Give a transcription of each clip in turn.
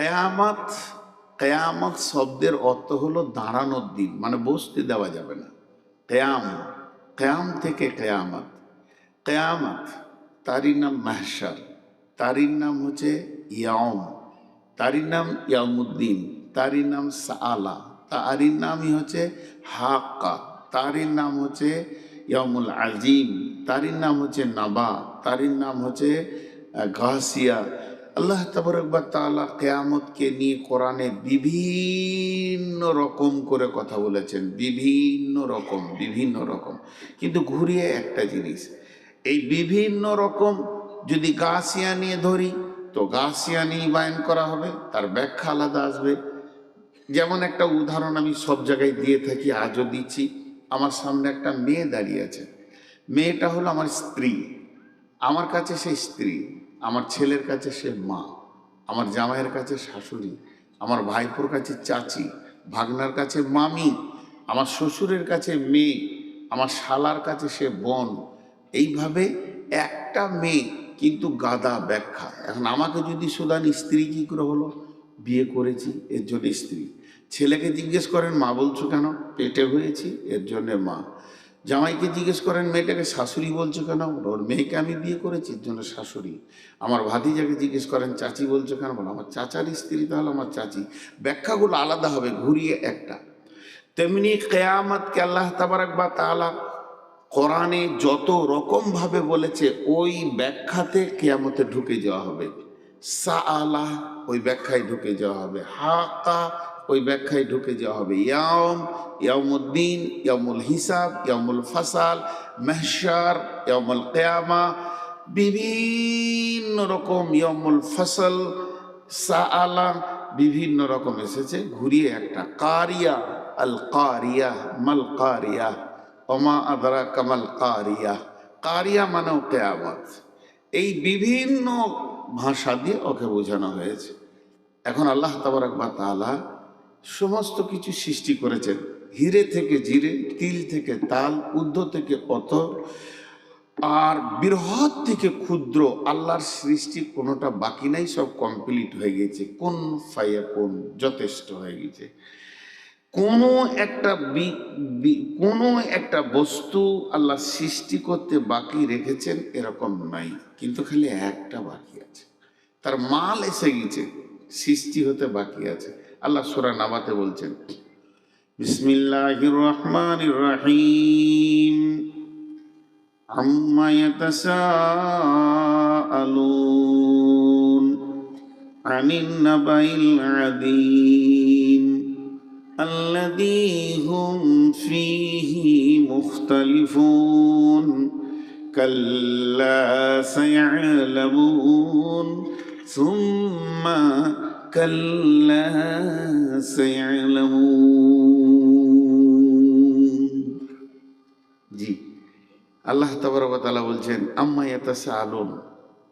কেয়ামত কেয়ামত শব্দের অর্থ হলো দাঁড়ানোর দিন মানে বসতে দেওয়া যাবে না। কেয়াম কেয়াম থেকে কেয়ামত। কেয়ামত, তারই নাম মাহসার তারই নাম হচ্ছে ইয়াম তারই নাম ইয়ামুদ্দিন তারই নাম সালা তারই নামই হচ্ছে হাক্কা, তারই নাম হচ্ছে ইয়ামুল আজিম, তারই নাম হচ্ছে নাবা, তারই নাম হচ্ছে ঘাসিয়া আল্লাহ তবরকবার তাআলা কেয়ামতকে নিয়ে কোরআনে বিভিন্ন রকম করে কথা বলেছেন, বিভিন্ন রকম বিভিন্ন রকম। কিন্তু ঘুরিয়ে একটা জিনিস, এই বিভিন্ন রকম যদি গাছিয়া নিয়ে ধরি, তো গাছিয়া নিয়ে বায়ন করা হবে, তার ব্যাখ্যা আলাদা আসবে। যেমন একটা উদাহরণ আমি সব জায়গায় দিয়ে থাকি, আজও দিচ্ছি। আমার সামনে একটা মেয়ে দাঁড়িয়ে আছে। মেয়েটা হলো আমার স্ত্রী। আমার কাছে সেই স্ত্রী। আমার ছেলের কাছে সে মা, আমার জামাইয়ের কাছে শাশুড়ি, আমার ভাইপোর কাছে চাচি, ভাগনার কাছে মামি, আমার শ্বশুরের কাছে মেয়ে, আমার শালার কাছে সে বোন। এইভাবে একটা মেয়ে কিন্তু গাদা ব্যাখ্যা। এখন আমাকে যদি সুদান স্ত্রী কী করে হলো? বিয়ে করেছি, এর জন্য স্ত্রী। ছেলেকে জিজ্ঞেস করেন, মা বলছো কেন? পেটে হয়েছি, এর জন্যে মা। জামাইকে জিজ্ঞেস করেন, মেয়েটাকে শাশুড়ি বলছো কেন? ওর মেয়েকে আমি বিয়ে করেছি, এর জন্য শাশুড়ি। আমার ভাতিজাকে জিজ্ঞেস করেন, চাচি বলছো কেন? বলো, আমার চাচার স্ত্রী তাহলে আমার চাচি। ব্যাখ্যাগুলো আলাদা হবে, ঘুরিয়ে একটা। তেমনি কেয়ামতকে আল্লাহ তাবারাক বা তাআলা কোরআনে যত রকমভাবে বলেছে, ওই ব্যাখ্যাতে কেয়ামতে ঢুকে যাওয়া হবে। সা আলাহ ওই ব্যাখ্যায় ঢুকে যাওয়া হবে। হাকা ওই ব্যাখ্যায় ঢুকে যাওয়া হবে। ইয়াম ইয়ামুদ্দিন ইয়ামুল হিসাব ইয়ামুল ফাসাল মেহসার ইয়ামুল কেয়ামা বিভিন্ন রকম ইয়ামুল ফসল সা আলা বিভিন্ন রকম এসেছে। ঘুরিয়ে একটা কারিয়া আল কারিয়া মাল কারিয়া ওমা আদরা কামাল কারিয়া কারিয়া মানেও কেয়ামত। এই বিভিন্ন ভাষা দিয়ে ওকে বোঝানো হয়েছে। এখন আল্লাহ তাবারাকবা তাআলা সমস্ত কিছু সৃষ্টি করেছেন। হিরে থেকে জিরে, তিল থেকে তাল উদ্ধ থেকে অত আর বৃহৎ থেকে ক্ষুদ্র আল্লাহর সৃষ্টি কোনোটা বাকি নাই, সব কমপ্লিট হয়ে গেছে। কোন ফাইয়া কোন যথেষ্ট হয়ে গেছে। কোনো একটা কোনো একটা বস্তু আল্লাহ সৃষ্টি করতে বাকি রেখেছেন এরকম নাই। কিন্তু খালি একটা বাকি আছে। তার মাল এসে গেছে, সৃষ্টি হতে বাকি আছে। আল্লাহ সুরা নামাতে বলছেন বিসমিল্লাহির রহমানির রহিম আম্মা ইয়াতাসাআলুন আনিন নাবাইল আযীম الذي هم فيه مختلفون كلا سيعلمون ثم كلا سيعلمون জি আল্লাহ তাবারকালা বলছেন আম্মা ইয়াতাসা আলুন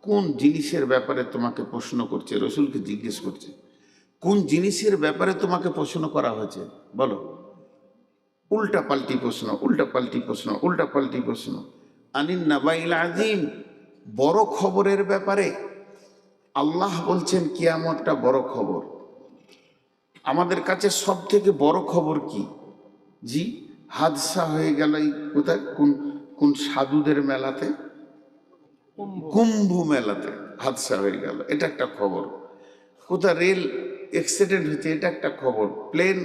কোন জিনিসের ব্যাপারে তোমাকে প্রশ্ন করছে রসুলকে জিজ্ঞেস করছে কোন জিনিসের ব্যাপারে তোমাকে প্রশ্ন করা হয়েছে বলো উল্টা পাল্টি প্রশ্ন উল্টা পাল্টি প্রশ্ন উল্টা পাল্টি প্রশ্ন আনিন নাবাইল আজিম বড় খবরের ব্যাপারে আল্লাহ বলছেন কিয়ামতটা বড় খবর। আমাদের কাছে সব থেকে বড় খবর কি? জি হাদসা হয়ে গেল এই কোথায়? কোন কোন সাধুদের মেলাতে? কুম্ভ। মেলাতে হাদসা হয়ে গেল। এটা একটা খবর। কোথায়? রেল অ্যাক্সিডেন্ট হয়েছে এটা একটা খবর। প্লেন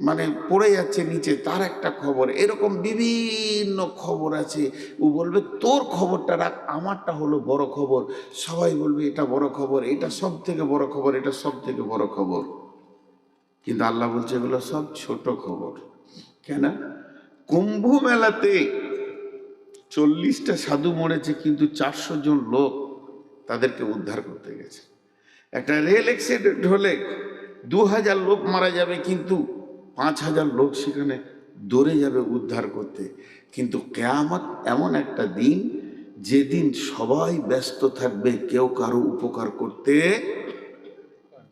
মানে পড়ে যাচ্ছে নিচে, তার একটা খবর। এরকম বিভিন্ন খবর আছে। ও বলবে, তোর খবরটা রাখ, আমারটা হলো বড় খবর। সবাই বলবে, এটা বড় খবর, এটা সব থেকে বড় খবর, এটা সব থেকে বড় খবর। কিন্তু আল্লাহ বলছে, এগুলো সব ছোট খবর। কেন? কুম্ভ মেলাতে চল্লিশটা সাধু মরেছে, কিন্তু চারশো জন লোক তাদেরকে উদ্ধার করতে গেছে। একটা রেল অ্যাক্সিডেন্ট হলে দু হাজার লোক মারা যাবে, কিন্তু পাঁচ হাজার লোক সেখানে দৌড়ে যাবে উদ্ধার করতে। কিন্তু কেয়ামত এমন একটা দিন, যেদিন সবাই ব্যস্ত থাকবে, কেউ কারও উপকার করতে,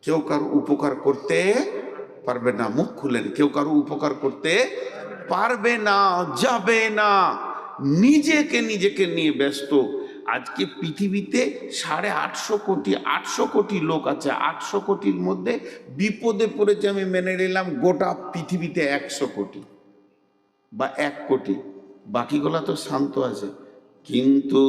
কেউ কারও উপকার করতে পারবে না, মুখ খুলেন, কেউ কারও উপকার করতে পারবে না, যাবে না। নিজেকে নিজেকে নিয়ে ব্যস্ত আজকে পৃথিবীতে সাড়ে আটশো কোটি আটশো কোটি লোক আছে। আটশো কোটির মধ্যে বিপদে পড়েছে আমি মেনে নিলাম গোটা পৃথিবীতে একশো কোটি বা এক কোটি। বাকিগুলা তো শান্ত আছে। কিন্তু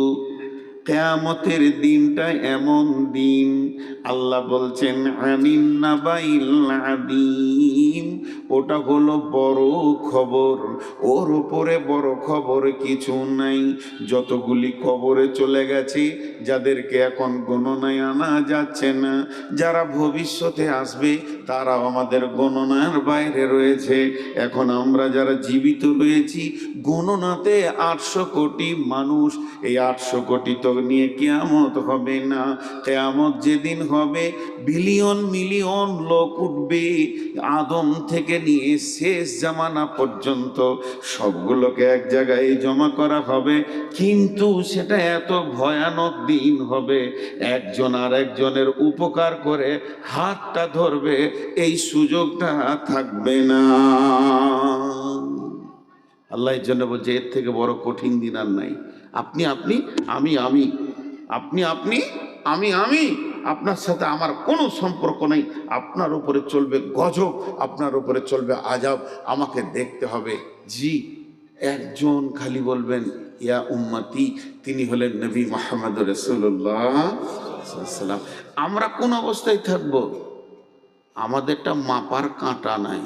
কেয়ামতের দিনটা এমন দিন। আল্লাহ বলছেন আনিন্নাবাইল আদিম। ওটা হলো বড় খবর। ওর উপরে বড় খবর কিছু নাই। যতগুলি খবরে চলে গেছে, যাদেরকে এখন গণনায় আনা যাচ্ছে না, যারা ভবিষ্যতে আসবে, তারাও আমাদের গণনার বাইরে রয়েছে। এখন আমরা যারা জীবিত রয়েছি, গণনাতে আটশো কোটি মানুষ, এই আটশো কোটি তো নিয়ে কেয়ামত হবে না। কেয়ামত যেদিন হবে, বিলিয়ন মিলিয়ন লোক উঠবে আদম থেকে নিয়ে শেষ জামানা পর্যন্ত। সবগুলোকে এক জায়গায় জমা করা হবে, কিন্তু সেটা এত ভয়ানক দিন হবে। একজন আর একজনের উপকার করে হাতটা ধরবে, এই সুযোগটা থাকবে না। আল্লাহর জন্য বলছে, এর থেকে বড় কঠিন দিন আর নাই। আপনি আপনি, আমি আমি। আপনি আপনি, আমি আমি। আপনার সাথে আমার কোনো সম্পর্ক নেই। আপনার উপরে চলবে গজব, আপনার উপরে চলবে আজাব আমাকে দেখতে হবে। জি, একজন খালি বলবেন, ইয়া উম্মাতি। তিনি হলেন নবী মোহাম্মদ রসুল্লাহ সাল্লাম আমরা কোন অবস্থায় থাকব? আমাদেরটা মাপার কাঁটা নাই,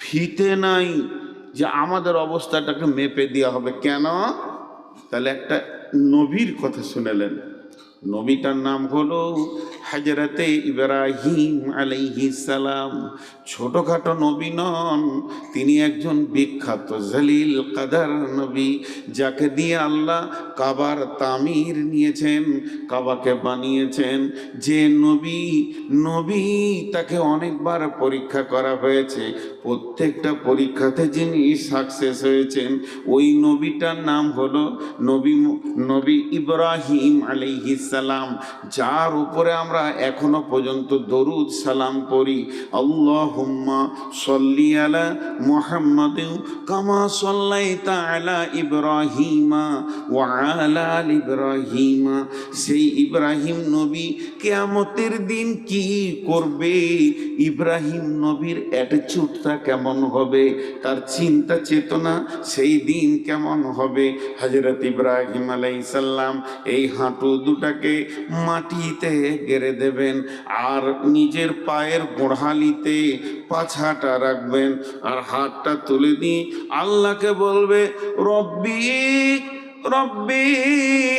ফিতে নাই যে আমাদের অবস্থাটাকে মেপে দেওয়া হবে। কেন? তাহলে একটা নবীর কথা শুনেলেন। নবীটার নাম হলো হাজরাতে ইব্রাহিম সালাম। ছোটখাটো নবী নন, তিনি একজন বিখ্যাত জলিল কাদার নবী, যাকে দিয়ে আল্লাহ কাবার তামির নিয়েছেন, কাবাকে বানিয়েছেন। যে নবী নবী তাকে অনেকবার পরীক্ষা করা হয়েছে। প্রত্যেকটা পরীক্ষাতে যিনি সাকসেস হয়েছেন, ওই নবীটার নাম হলো নবী নবী ইব্রাহিম সালাম, যার উপরে আমরা এখনও পর্যন্ত দরুদ সালাম করি আল্লাহুম্মা সল্লি আলা মুহাম্মাদ কামা সাল্লাইতা আলা ইব্রাহিমা ওয়া আলা আলি ইব্রাহিমা। সেই ইব্রাহিম নবী কেয়ামতের দিন কি করবে? ইব্রাহিম নবীর অ্যাটিচিউডটা কেমন হবে? তার চিন্তা চেতনা সেই দিন কেমন হবে? হজরত ইব্রাহিম আলাইসাল্লাম এই হাঁটু দুটাকে মাটিতে গেড়ে দেবেন আর নিজের পায়ের গোড়ালিতে পাছাটা রাখবেন আর হাতটা তুলে দিই আল্লাহকে বলবে, রব্বি রব্বি,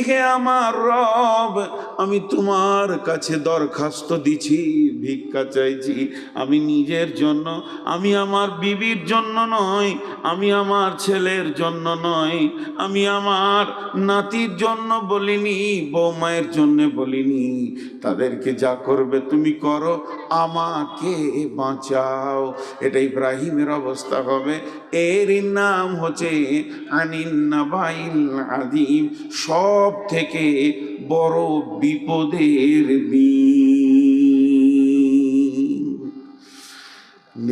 হে আমার রব আমি তোমার কাছে দরখাস্ত দিছি, ভিক্ষা চাইছি। আমি নিজের জন্য, আমি আমার বিবির জন্য নয়, আমি আমার ছেলের জন্য নয়, আমি আমার নাতির জন্য বলিনি, বৌমায়ের জন্য বলিনি। তাদেরকে যা করবে তুমি করো, আমাকে বাঁচাও। এটা ইব্রাহিমের অবস্থা হবে। এর নাম হচ্ছে আনিন্নাবাইল আদিম। সব থেকে বড় বিপদের দিন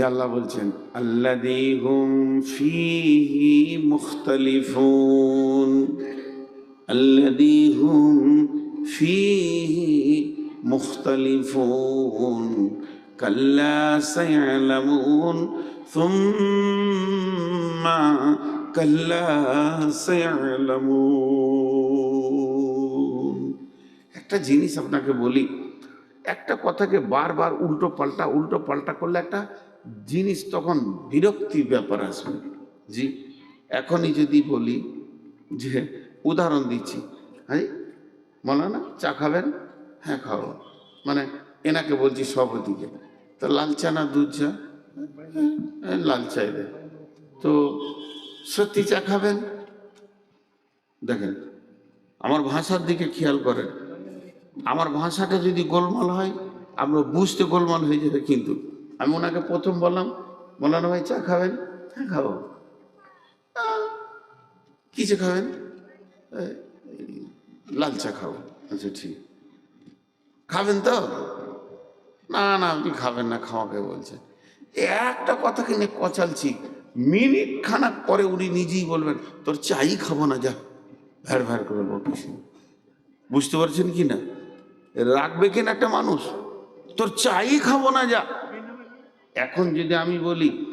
আল্লাহ বলছেন আল্লাদি হুম ফিহি মুখতালিফুন আল্লাদি হুম ফিহি মুখতালিফুন কাল্লা সায়ালামুন ثم كلا سيعلمون একটা জিনিস আপনাকে বলি, একটা কথাকে বারবার উল্টো পাল্টা উল্টো পাল্টা করলে একটা জিনিস তখন বিরক্তি ব্যাপার আসবে। জি, এখনই যদি বলি যে, উদাহরণ দিচ্ছি হ্যাঁ বলো না চা খাবেন? হ্যাঁ খাব। মানে এনাকে বলছি সভাপতিকে, তো লাল চা না দুধ চা? লাল চাই দে তো সত্যি চা খাবেন? দেখেন, আমার ভাষার দিকে খেয়াল করেন। আমার ভাষাটা যদি গোলমাল হয় আমরা বুঝতে গোলমাল হয়ে যাবে কিন্তু। আমি ওনাকে প্রথম বললাম বললাম ভাই চা খাবেন? হ্যাঁ খাব। আহ, কি চা খাবেন? "এই, এই, লাল চা খাব। আচ্ছা ঠিক। খাবেন তো? না না আপনি খাবেন না খাওয়াকে বলছে। এই একটা কথাকে নিয়ে কচালছি মিনিট খানাক পরে উনি নিজেই বলবেন তোর চাই খাব না যা। ভ্যার ভ্যার করে বকিস বুঝতে পারছেন কি না? রাখবে কিনা একটা মানুষ? তোর চাই খাব না যা। এখন যদি আমি বলি,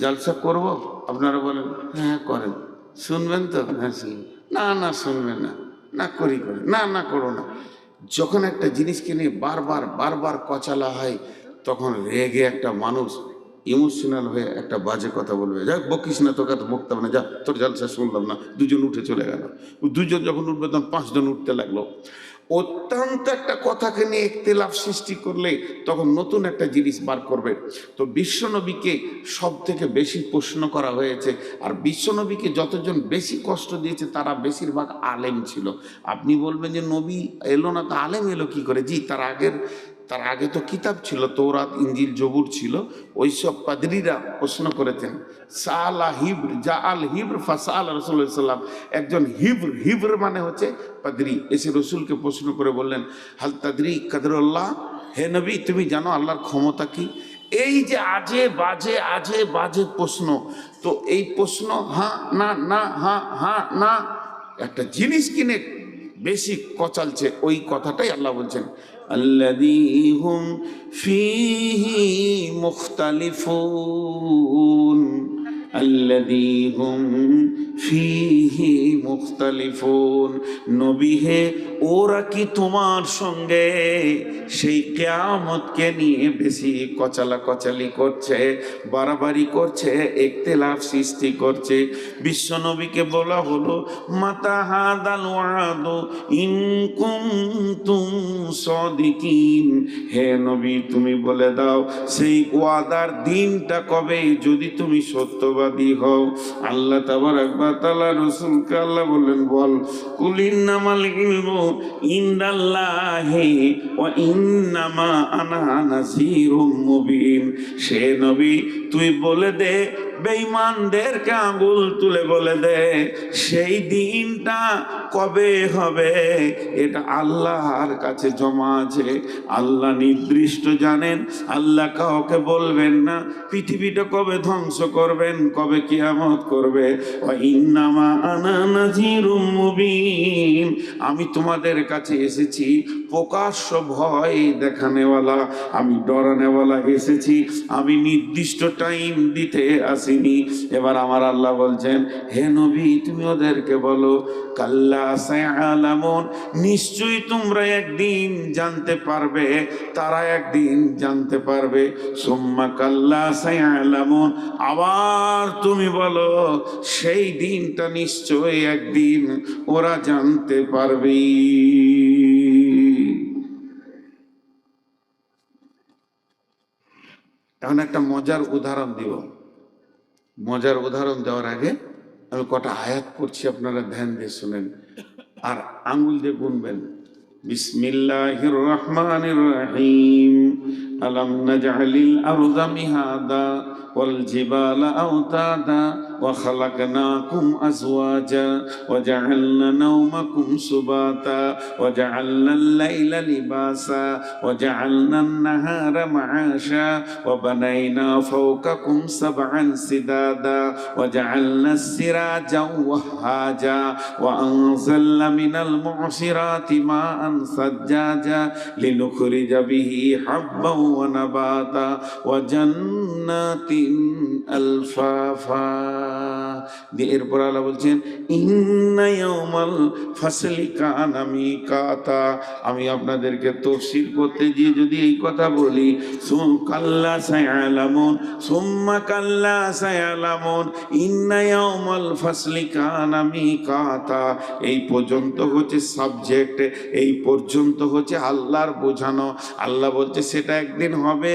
জলসা করব? আপনারা বলেন হ্যাঁ করেন। শুনবেন তো? হ্যাঁ শুনবেন। না না, শুনবেন না। না, করি করি। না না, করো না। যখন একটা জিনিসকে নিয়ে বারবার বারবার কচালা হয়, তখন রেগে একটা মানুষ ইমোশনাল হয়ে একটা বাজে কথা বলবে। যাক বকিস না, তোকে তো বকতাম না। যা, তোর জলসা শুনলাম না, দুজন উঠে চলে গেল। দুজন যখন উঠবে, তখন পাঁচজন উঠতে লাগল। অত্যন্ত একটা কথাকে নিয়ে একতেলাফ সৃষ্টি করলে তখন নতুন একটা জিনিস বার করবে। তো বিশ্বনবীকে সব থেকে বেশি প্রশ্ন করা হয়েছে, আর বিশ্বনবীকে যতজন বেশি কষ্ট দিয়েছে তারা বেশিরভাগ আলেম ছিল। আপনি বলবেন যে, নবী এলো না তো আলেম এলো কি করে? জি, তার আগের তার আগে তো কিতাব ছিল তৌরাত ইঞ্জিল জবুর ছিল, ওইসব পাদরিরা প্রশ্ন করেছেন, সালা হিব্র জা আল হিব্র ফাসাল রসুল্লাম একজন হিব্র হিব্র মানে হচ্ছে পাদরি। এসে রসুলকে প্রশ্ন করে বললেন, হাল তাদরি কাদরুল্লাহ? হে নবী, তুমি জানো আল্লাহর ক্ষমতা কি? এই যে আজে বাজে আজে বাজে প্রশ্ন, তো এই প্রশ্ন হ্যাঁ না না হ্যাঁ হ্যাঁ না, একটা জিনিস কিনে বেশি কচালছে, ওই কথাটাই আল্লাহ বলছেন। الذي هم فيه مختلفون. ওরা কি তোমার সঙ্গে সেই কেয়ামতকে নিয়ে বেশি কচালা কচালি করছে, বাড়াবাড়ি করছে, একতেলাফ সৃষ্টি করছে? বিশ্বনবীকে বলা হলো, মাতা হাদাল ওয়াদু ইনকুম তুম সদিকিন। হে নবী, তুমি বলে দাও, সেই ওয়াদার দিনটা কবে? যদি তুমি সত্য সত্যবাদী হও। আল্লাহ তাবার একবার তালা রাসূলকে আল্লাহ বললেন, বল কুলিন্নামাল ইলমু ইন্দাল্লাহে ও ইন্নামা আনা নাসিরুম মুবিন। সে নবী, তুই বলে দে বেঈমানদেরকে আঙ্গুল তুলে বলে দে, সেই দিনটা কবে হবে? এটা আল্লাহর কাছে জমা আছে। আল্লাহ নির্দিষ্ট জানেন, আল্লাহ কাউকে বলবেন না, পৃথিবীটা কবে ধ্বংস করবেন, কবে কিয়ামত করবে? আমি তোমাদের কাছে এসেছি, প্রকাশ্য ভয় দেখানেওয়ালা, আমি ডরানেওয়ালা এসেছি, আমি নির্দিষ্ট টাইম দিতে আসিনি। এবার আমার আল্লাহ বলছেন, হে নবী, তুমি ওদেরকে বলো, কাল্লা নিশ্চয়ই তোমরা একদিন জানতে পারবে, তারা একদিন জানতে পারবে। সুম্মা কাল্লা সায়ালামুন, আবার তুমি বলো, সেই দিনটা নিশ্চয়ই একদিন ওরা জানতে পারবে। এখন একটা মজার উদাহরণ দিব। মজার উদাহরণ দেওয়ার আগে আমি কটা আয়াত করছি আপনারা ধ্যান দিয়ে শুনেন। আর আঙ্গুল দিয়ে গুনবেন। বিসমিল্লাহির রহমানির রহিম। আলাম নাজআলিল আরদা মিহাদা والجبال أوتادا وخلقناكم أزواجا وجعلنا نومكم سباتا وجعلنا الليل لباسا وجعلنا النهار معاشا وبنينا فوقكم سبعا سدادا وجعلنا السراجا وهاجا وأنزلنا من المعصرات ماء سجاجا لنخرج به حبا ونباتا وجنات আলফাফা। এরপর আল্লাহ বলছেন ইন্নায়মাল ফাসলি কান আমি কাতা আমি আপনাদেরকে তফসির করতে গিয়ে যদি এই কথা বলি কাল্লা সায়ালামন, সোম্মা কাল্লা সায়ালামন ইন্নায়মাল ফাসলি কান আমি কাতা এই পর্যন্ত হচ্ছে সাবজেক্ট, এই পর্যন্ত হচ্ছে আল্লাহর বোঝানো। আল্লাহ বলছে, সেটা একদিন হবে,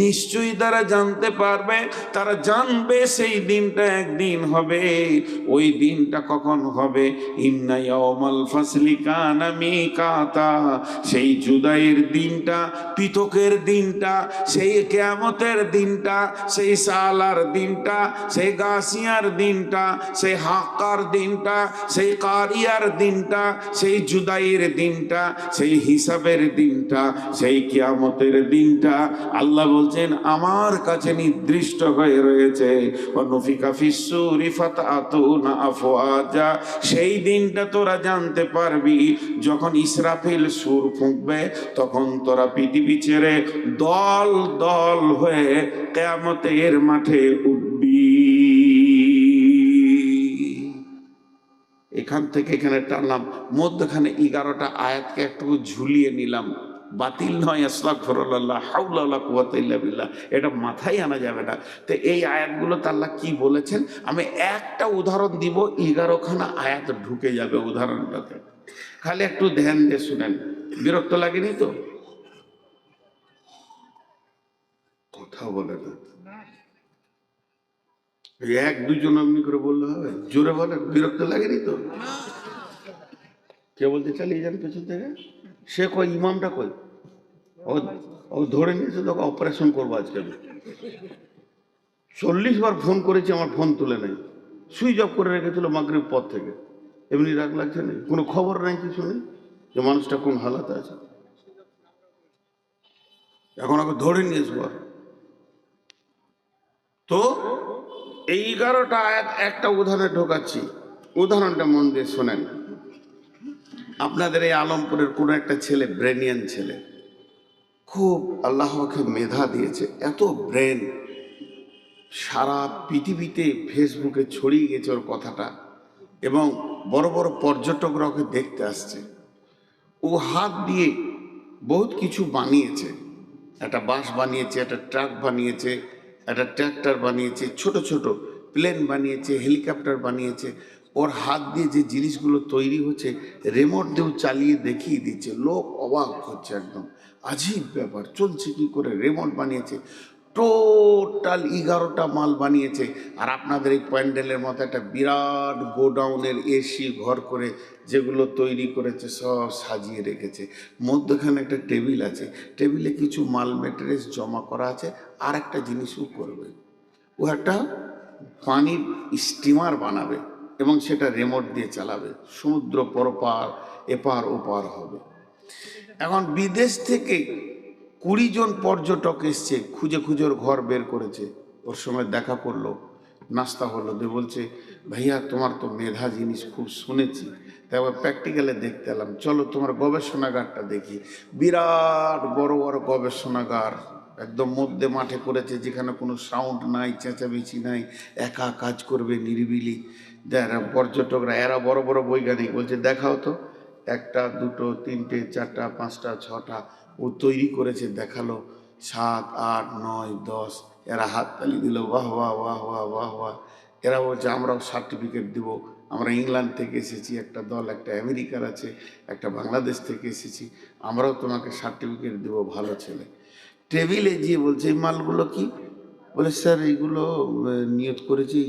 নিশ্চয়ই তারা জানতে পারবে। তারা জানবে সেই দিনটা একদিন হবে। ওই দিনটা কখন হবে? ফাসলি সেই জুদাইয়ের দিনটা পিতকের দিনটা, সেই কেয়ামতের দিনটা, সেই সালার দিনটা, সেই গাছিয়ার দিনটা, সেই হাক্কার দিনটা, সেই কারিয়ার দিনটা, সেই জুদাইয়ের দিনটা, সেই হিসাবের দিনটা, সেই কিয়ামতের দিনটা। আল্লাহ বলছেন, আমার কাছে নির্দিষ্ট সুনির্দিষ্ট হয়ে রয়েছে। অনুফিকা ফিসুরি ফাতাতুনা আফওয়াজা। সেই দিনটা তোরা জানতে পারবি, যখন ইসরাফিল সুর ফুঁকবে, তখন তোরা পৃথিবী ছেড়ে দল দল হয়ে কেয়ামতের মাঠে উঠবি। এখান থেকে এখানে টানলাম। মধ্যখানে এগারোটা আয়াতকে একটু ঝুলিয়ে নিলাম। বাতিল নয় আসলাক ফরল্লাহ হাউল্লাহ কুয়াতিল্লা বিল্লাহ। এটা মাথায় আনা যাবে না। তো এই আয়াতগুলো তাল্লাহ কি বলেছেন? আমি একটা উদাহরণ দিব, এগারোখানা আয়াত ঢুকে যাবে উদাহরণটাতে। খালি একটু ধ্যান দিয়ে শুনেন। বিরক্ত লাগেনি তো? কথা বলে না। এক দুজন এমনি করে বললে হবে? জোরে বলে বিরক্ত লাগেনি তো? কে বলতে চালিয়ে যান পেছন থেকে? সে কই ইমামটা কই ও ও ধরে নিয়েছে, তোকে অপারেশন করব আজকে আমি। চল্লিশ বার ফোন করেছি, আমার ফোন তুলে নেই। সুইচ অফ করে রেখেছিল মাগরিব পর থেকে। এমনি রাগ লাগছে না? কোনো খবর নাই, কিছু নেই? যে মানুষটা কোন হালাতে আছে? এখন ওকে ধরে নিয়েছে আর তো এই এগারোটা একটা উদাহরণে ঢোকাচ্ছি। উদাহরণটা মন দিয়ে শোনেন। আপনাদের এই আলমপুরের কোনো একটা ছেলে, ব্রেনিয়ান ছেলে, খুব আল্লাহকে মেধা দিয়েছে, এত ব্রেন। সারা পৃথিবীতে ফেসবুকে ছড়িয়ে গেছে ওর কথাটা এবং বড় বড় পর্যটকরা ওকে দেখতে আসছে। ও হাত দিয়ে বহুত কিছু বানিয়েছে। একটা বাস বানিয়েছে, একটা ট্রাক বানিয়েছে, একটা ট্র্যাক্টর বানিয়েছে, ছোট ছোট প্লেন বানিয়েছে, হেলিকপ্টার বানিয়েছে। ওর হাত দিয়ে যে জিনিসগুলো তৈরি হচ্ছে রেমোট দিয়েও চালিয়ে দেখিয়ে দিচ্ছে। লোক অবাক হচ্ছে একদম। আজীব ব্যাপার, চলছে কি করে? রেমোট বানিয়েছে। টোটাল এগারোটা মাল বানিয়েছে। আর আপনাদের এই প্যান্ডেলের মতো একটা বিরাট গোডাউনের এসি ঘর করে যেগুলো তৈরি করেছে, সব সাজিয়ে রেখেছে। মধ্যখানে একটা টেবিল আছে। টেবিলে কিছু মাল মেটেরিয়ালস জমা করা আছে। আর একটা জিনিসও করবে। ও একটা পানির স্টিমার বানাবে। এবং সেটা রেমোট দিয়ে চালাবে। সমুদ্র পরপার, এপার, ওপার হবে। এখন বিদেশ থেকে কুড়ি জন পর্যটক এসছে, খুঁজে খুঁজে ওর ঘর বের করেছে। ওর সময় দেখা করল, নাস্তা হলো দিয়ে বলছে, ভাইয়া, তোমার তো মেধা জিনিস খুব শুনেছি। আবার প্র্যাকটিক্যালে দেখতে এলাম। চলো তোমার গবেষণাগারটা দেখি। বিরাট বড় বড় গবেষণাগার, একদম মধ্যে মাঠে করেছে যেখানে কোনো সাউন্ড নাই, চেঁচামেচি নাই, একা কাজ করবে নিরিবিলি। যারা পর্যটকরা, এরা বড় বড় বৈজ্ঞানিক, বলছে, দেখাও তো। একটা, দুটো, তিনটে, চারটা, পাঁচটা, ছটা, ও তৈরি করেছে, দেখাল। সাত, আট, নয়, দশ, এরা হাততালি দিল, বাহ বাহ বাহ বাহ বাহ বাহ। এরা বলছে, আমরাও সার্টিফিকেট দিব। আমরা ইংল্যান্ড থেকে এসেছি, একটা দল, একটা আমেরিকার আছে, একটা বাংলাদেশ থেকে এসেছি, আমরাও তোমাকে সার্টিফিকেট দিব, ভালো ছেলে। টেবিলে গিয়ে বলছে, এই মালগুলো কি? বলে, স্যার এইগুলো নিয়োগ করেছি,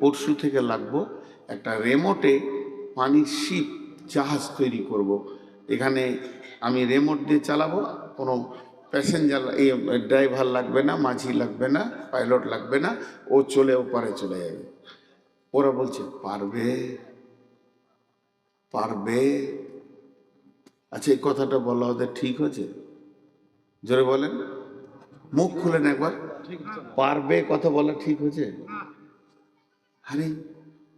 পরশু থেকে লাগবো। একটা রেমোটে পানির শিপ জাহাজ তৈরি করব। এখানে আমি রেমোট দিয়ে চালাবো কোনো প্যাসেঞ্জার এই ড্রাইভার লাগবে না মাঝি লাগবে না পাইলট লাগবে না ও চলে ওপারে চলে যাবে। ওরা বলছে পারবে পারবে। আচ্ছা এই কথাটা বলা ওদের ঠিক হয়েছে? জোরে বলেন। মুখ খুলেন একবার। পারবে কথা বলা ঠিক হয়েছে? আরে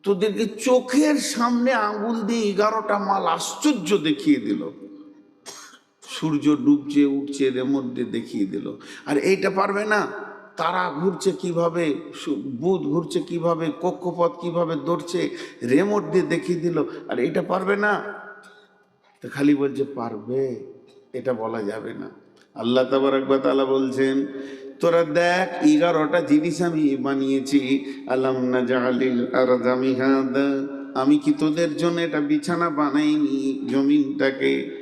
তোদেরকে চোখের সামনে আঙ্গুল দিয়ে এগারোটা মাল আশ্চর্য দেখিয়ে দিল। সূর্য ডুবছে, উঠছে এর মধ্যে দেখিয়ে দিল। আর এইটা পারবে না। তারা ঘুরছে কীভাবে বুধ ঘুরছে কীভাবে, কক্ষপথ কীভাবে দৌড়ছে, রেমোট দিয়ে দেখিয়ে দিল। আর এটা পারবে না। তো খালি বলছে, পারবে। এটা বলা যাবে না। আল্লাহ তাবারাকবা তালা বলছেন তোরা দেখ, এগারোটা জিনিস আমি বানিয়েছি আলাম না জাহালিল আর আমি কি তোদের জন্য এটা বিছানা বানাইনি, জমিনটাকে?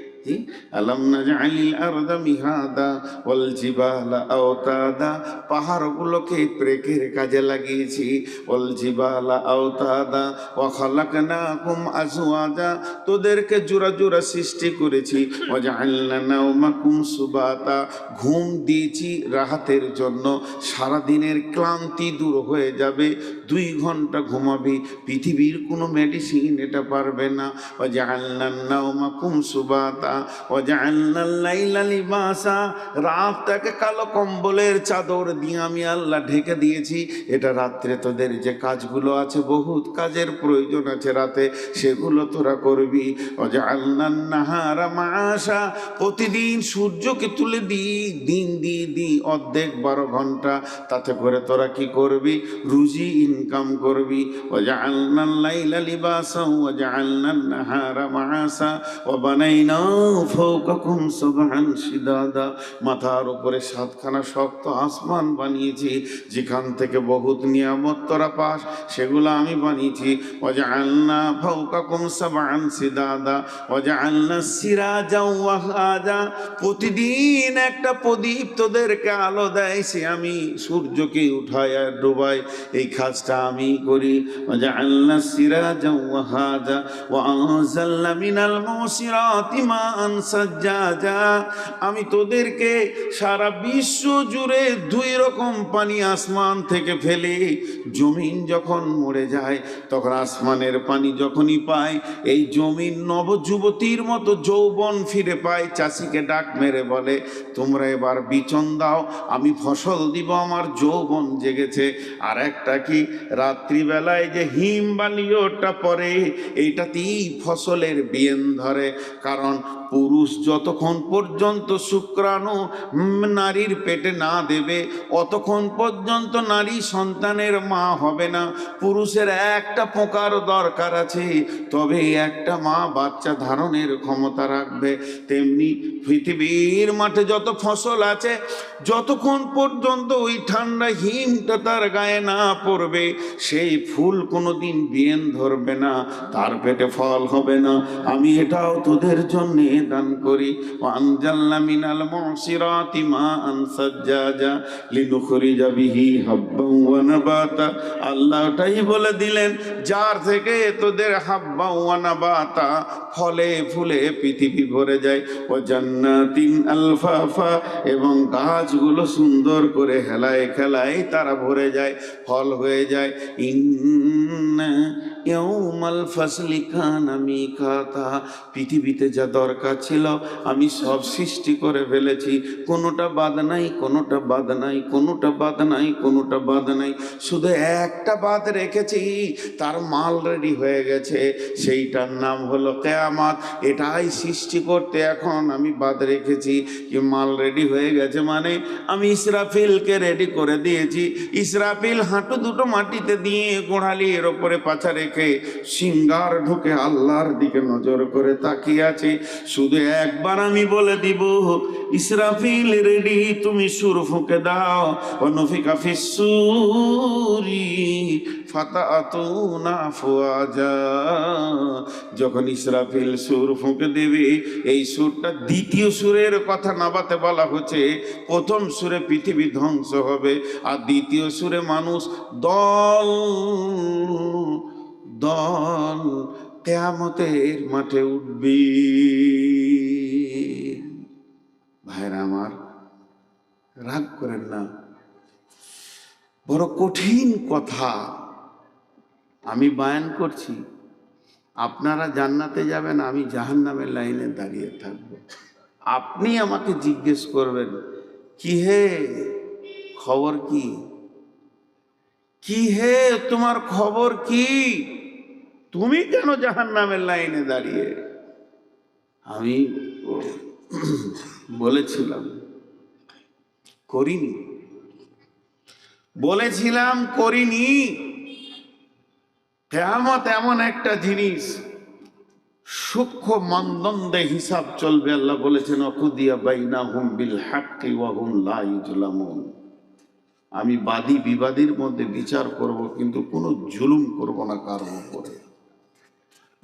আলাম না জালিল আরদা মিহাদা ওয়াল জিবালা আওতাদা পাহাড়গুলোকে প্রেকের কাজে লাগিয়েছি। ওয়াল জিবালা আওতাদা ওয়া খালাকনাকুম আজওয়াজা তোদেরকে জোড়া জোড়া সৃষ্টি করেছি। ওয়াজআলনা নাওমাকুম সুবাতা ঘুম দিয়েছি রাহাতের জন্য। সারা দিনের ক্লান্তি দূর হয়ে যাবে। দুই ঘণ্টা ঘুমাবি, পৃথিবীর কোনো মেডিসিন এটা পারবে না। ও ওয়াজআলনা নাওমাকুম সুবাতা রাহাতা ওয়াজআলনা লাইলা লিবাসা। রাতটাকে কালো কম্বলের চাদর দিয়ে আমি আল্লাহ ঢেকে দিয়েছি। এটা রাত্রে তোদের যে কাজগুলো আছে, বহুত কাজের প্রয়োজন আছে রাতে, সেগুলো তোরা করবি। ওয়াজআলনা নাহারা মাআশা, প্রতিদিন সূর্যকে তুলে দিই দিন দিয়ে দি, অর্ধেক বারো ঘণ্টা। তাতে করে তোরা কি করবি? রুজি ইনকাম করবি وجعلنا الليل لباسا وجعلنا النهار معاشا وبنينا فوقكم سبعا شدادا মাথার উপরে সাতখানা শক্ত আসমান বানিয়েছি যেখান থেকে বহুত নিয়ামত তোরা পাস সেগুলো আমি বানিয়েছি وجعلنا فوقكم سبعا شدادا وجعلنا السراجا وهاجا প্রতিদিন একটা প্রদীপ তোদেরকে আলো দেয় সে আমি সূর্যকে উঠায় আর ডুবাই এই কাজটা আমি করি وجعلنا السراجا وهاجا وأنزلنا من المعصرات ماء سجاجا আমি তোদেরকে সারা বিশ্ব জুড়ে দুই রকম পানি আসমান থেকে ফেলে জমিন যখন মরে যায় তখন আসমানের পানি যখনই পায় এই জমিন নবযুবতীর মতো যৌবন ফিরে পায় চাষিকে ডাক মেরে বলে তোমরা এবার বিচন দাও আমি ফসল দিব আমার যৌবন জেগেছে আর একটা কি রাত্রিবেলায় যে হিম বালিওটা পরে এইটাতেই ফসলের বিয়েন ধরে। কারণ পুরুষ যতক্ষণ পর্যন্ত শুক্রাণু নারীর পেটে না দেবে, অতক্ষণ পর্যন্ত নারী সন্তানের মা হবে না। পুরুষের একটা পোকার দরকার আছে, তবে একটা মা বাচ্চা ধারণের ক্ষমতা রাখবে। তেমনি পৃথিবীর মাঠে যত ফসল আছে, যতক্ষণ পর্যন্ত ওই ঠান্ডা হিমটা তার গায়ে না পড়বে সেই ফুল কোনোদিন বিয়েন ধরবে না, তার পেটে ফল হবে না। আমি এটাও তোদের জন্য দান করি। আনজাল্লা মিনাল মুসিরাতি মা আনসাজ্জাজা লিনুখরিজা বিহি হাব্বান ওয়া নাবাতা। আল্লাহ ওটাই বলে দিলেন, যার থেকে তোদের হাব্বা ওয়া নাবাতা ফলে ফুলে পৃথিবী ভরে যায়। ও জান্নাতিন আলফাফা এবং গাছগুলো সুন্দর করে হেলায় খেলায় তারা ভরে যায়। ফল হয়ে যায়। ইন্না কানা মিকাতা। পৃথিবীতে যা দরকার ছিল, আমি সব সৃষ্টি করে ফেলেছি। কোনোটা বাদ নাই, কোনোটা বাদ নাই, কোনোটা বাদ নাই, কোনোটা বাদ নাই। শুধু একটা বাদ রেখেছি, তার মাল রেডি হয়ে গেছে। সেইটার নাম হলো কেয়ামাত। এটাই সৃষ্টি করতে এখন আমি বাদ রেখেছি। কি মাল রেডি হয়ে গেছে মানে আমি ইসরাফিলকে রেডি করে দিয়েছি। ইসরাফিল হাঁটু দুটো মাটিতে দিয়ে গোড়ালি এর ওপরে পাছা রেখে সিঙ্গার ঢুকে আল্লাহর দিকে নজর করে তাকিয়ে আছে। শুধু একবার আমি বলে দিব, ইসরাফিল রেডি, তুমি সুর ফুঁকে দাও। অনফিকা ফিসুরি যখন ইসরাফিল সুর ফুঁকে দেবে, এই সুরটা দ্বিতীয় সুরের কথা নাবাতে বলা হচ্ছে, প্রথম সুরে পৃথিবী ধ্বংস হবে। আর দ্বিতীয় সুরে মানুষ দল দল কেয়ামতের মাঠে উঠবি। ভাইরা আমার, রাগ করেন না। বড় কঠিন কথা। আমি বায়ান করছি, আপনারা জান্নাতে যাবেন, আমি জাহান্নামের লাইনে দাঁড়িয়ে থাকব। আপনি আমাকে জিজ্ঞেস করবেন, কি হে? খবর কি? কি হে? তোমার খবর কি? তুমি কেন জাহান নামের লাইনে দাঁড়িয়ে? আমি বলেছিলাম, করিনি। বলেছিলাম, করিনি। কেয়ামত এমন একটা জিনিস, সূক্ষ্ম মানদণ্ডে হিসাব চলবে, আল্লাহ বলেছেন, অকুদিয়া বাইনা হুম বিল হাক্কি ওয়াহুম লা ইজলামুন আমি বাদী বিবাদীর মধ্যে বিচার করব, কিন্তু কোনো জুলুম করব না কারও উপরে।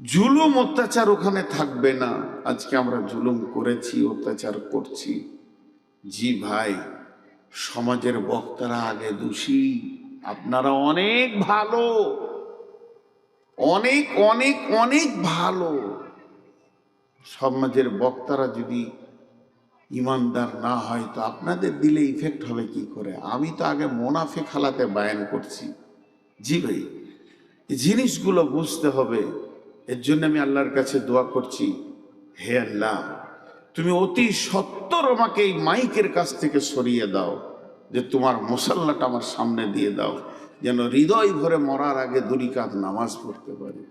জুলুম অত্যাচার ওখানে থাকবে না। আজকে আমরা জুলুম করেছি, অত্যাচার করছি। জি ভাই, সমাজের বক্তারা আগে দোষী। আপনারা অনেক ভালো। অনেক অনেক অনেক ভালো। সমাজের বক্তারা যদি ইমানদার না হয়, তো আপনাদের দিলে ইফেক্ট হবে কি করে? আমি তো আগে মোনাফে খালাতে বায়ান করছি। জি ভাই জিনিসগুলো বুঝতে হবে। এর জন্য আমি আল্লাহর কাছে দোয়া করছি, হে আল্লাহ, তুমি অতি সত্তর আমাকে এই মাইকের কাছ থেকে সরিয়ে দাও, যে তোমার মশাল্লাটা আমার সামনে দিয়ে দাও, যেন হৃদয় ভরে মরার আগে দুরিকাত নামাজ পড়তে পারি।